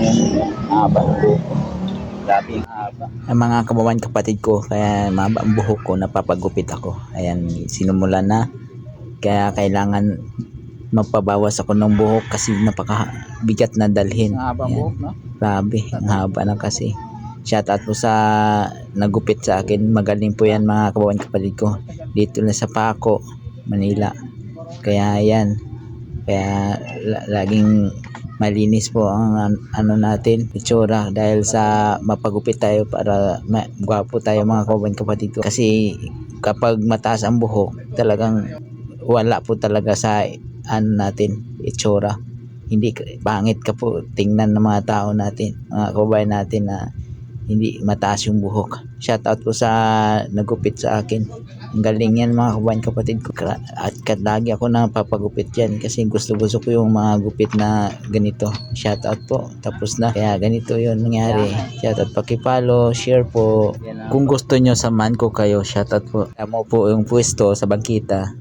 ngayon. Haba ng buhok ko. Grabe yung haba. ang mga kabawan kapatid ko kaya mahaba ang buhok ko napapagupit ako ayan sinumulan na kaya kailangan magpabawas ako ng buhok kasi napakabigat na dalhin Ang haba ang Ayan. buhok, no? grabe ang haba na kasi shoutout po sa nagupit sa akin magaling po yan mga kabawan kapatid ko dito na sa Paco Manila kaya yan kaya la- laging malinis po ang an- ano natin itsura dahil sa mapagupit tayo para ma- gwapo tayo mga kababayan kapatid ko. Kasi kapag mataas ang buhok talagang wala po talaga sa ano natin itsura. Hindi pangit ka po tingnan ng mga tao natin mga kababayan natin na hindi mataas yung buhok. Shout out po sa nagupit sa akin. Ang galing yan mga kababayan kapatid ko. At kat ako na papagupit yan kasi gusto gusto ko yung mga gupit na ganito. Shout out po. Tapos na. Kaya ganito yun nangyari. Shout out pakipalo share po. Kung gusto nyo samahan ko kayo. Shout out po. Mo po yung pwesto sa bangkita